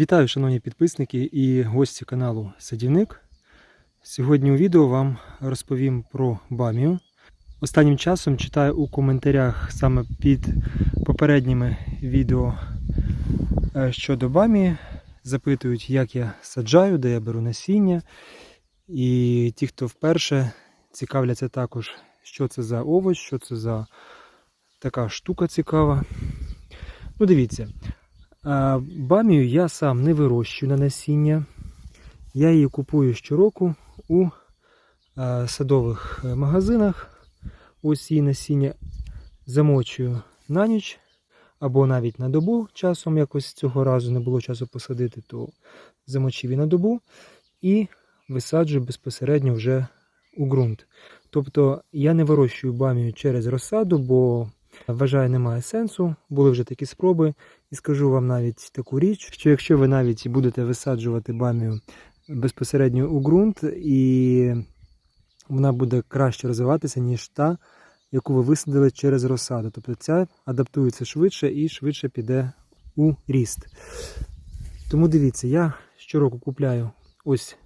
Вітаю, шановні підписники і гості каналу Садівник. Сьогодні у відео вам розповім про бамію. Останнім часом читаю у коментарях саме під попередніми відео е, щодо бамії. Запитують, як я саджаю, де я беру насіння. І ті, хто вперше цікавляться також, що це за овоч, що це за така штука цікава. Ну, дивіться, Бамію я сам не вирощую на насіння. Я її купую щороку у садових е, магазинах. Ось її насіння замочую на ніч або навіть на добу. Часом якось цього разу не було часу посадити, то замочив її на добу і висаджую безпосередньо вже у ґрунт. Тобто я не вирощую бамію через розсаду, бо вважаю, немає сенсу. Були вже такі спроби. І скажу вам навіть таку річ, що якщо ви навіть будете висаджувати бамію безпосередньо у ґрунт, і вона буде краще розвиватися, ніж та, яку ви висадили через розсаду. Тобто ця адаптується швидше і швидше піде у ріст. Тому дивіться, я щороку купляю ось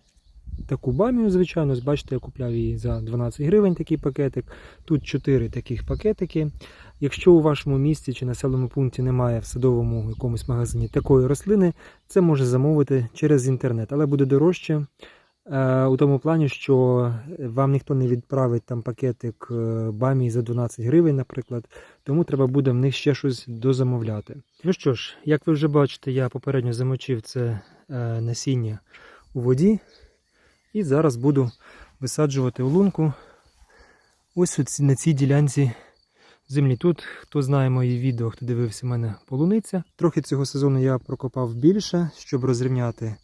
таку бамію, звичайно. Бачите, я купляв її за 12 гривень такий пакетик. Тут 4 таких пакетики. Якщо у вашому місті чи населеному пункті немає в садовому якомусь магазині такої рослини, це може замовити через інтернет, але буде дорожче. е, У тому плані, що вам ніхто не відправить там пакетик е, бамії за 12 гривень, наприклад, тому треба буде в них ще щось дозамовляти. Ну що ж, як ви вже бачите, я попередньо замочив це е, насіння у воді. І зараз буду висаджувати лунку ось на цій ділянці землі. Тут, хто знає мої відео, хто дивився мене полуниця. Трохи цього сезону я прокопав більше, щоб розрівняти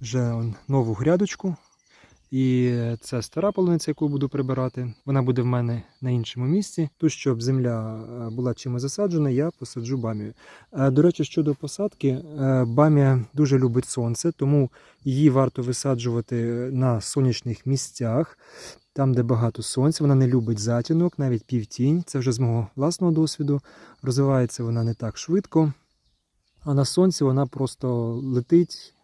вже нову грядочку. І це стара полуниця, яку буду прибирати. Вона буде в мене на іншому місці. Тут, щоб земля е, була чимось засаджена, я посаджу бамію. Е, До речі, щодо посадки, е, бамія дуже любить сонце, тому її варто висаджувати на сонячних місцях, там, де багато сонця. Вона не любить затінок, навіть півтінь. Це вже з мого власного досвіду. Розвивається вона не так швидко. А на сонці вона просто летить,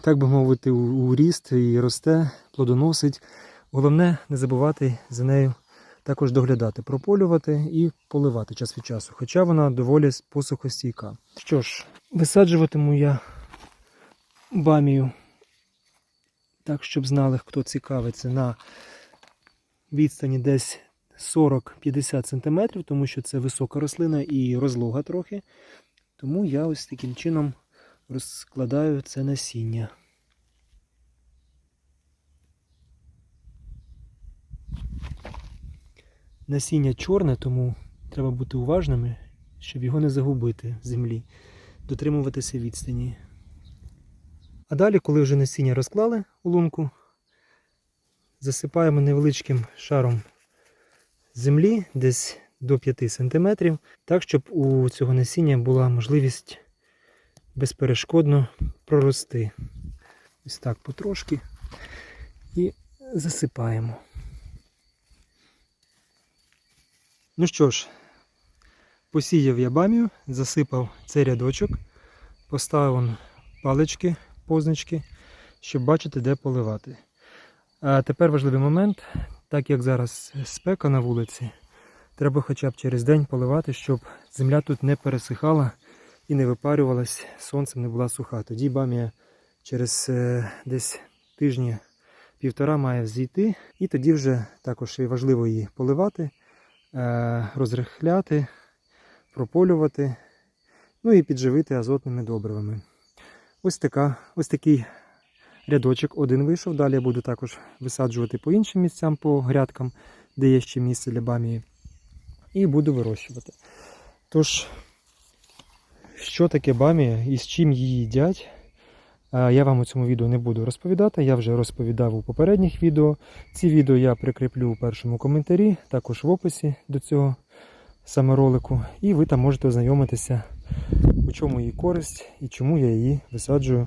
так би мовити, у ріст і росте, плодоносить. Головне не забувати за нею також доглядати, прополювати і поливати час від часу. Хоча вона доволі посухостійка. Що ж, висаджуватиму я бамію, так, щоб знали, хто цікавиться, на відстані десь 40-50 см, тому що це висока рослина і розлога трохи. Тому я ось таким чином розкладаю це насіння. Насіння чорне, тому треба бути уважними, щоб його не загубити в землі, дотримуватися відстані. А далі, коли вже насіння розклали у лунку, засипаємо невеличким шаром землі, десь до 5 см, так, щоб у цього насіння була можливість безперешкодно прорости. Ось так потрошки і засипаємо. Ну що ж, посіяв я бамію, засипав цей рядочок, поставив палички, позначки, щоб бачити, де поливати. А тепер важливий момент, так як зараз спека на вулиці, треба хоча б через день поливати, щоб земля тут не пересихала і не випарювалась, сонцем не була суха. Тоді бамія через е, десь тижні півтора має зійти, і тоді вже також важливо її поливати, розрихляти, прополювати, ну і підживити азотними добривами. Ось, така, ось такий рядочок один вийшов. Далі я буду також висаджувати по іншим місцям, по грядкам, де є ще місце для бамії. І буду вирощувати. Тож, що таке бамія і з чим її їдять, е, я вам у цьому відео не буду розповідати. Я вже розповідав у попередніх відео. Ці відео я прикріплю у першому коментарі, також в описі до цього саме ролику. І ви там можете ознайомитися, у чому її користь і чому я її висаджую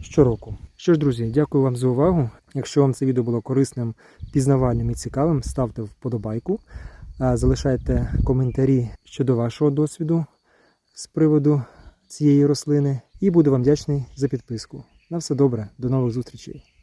щороку. Що ж, друзі, дякую вам за увагу. Якщо вам це відео було корисним, пізнавальним і цікавим, ставте вподобайку, залишайте коментарі щодо вашого досвіду з приводу цієї рослини. І буду вам вдячний за підписку. На все добре, до нових зустрічей.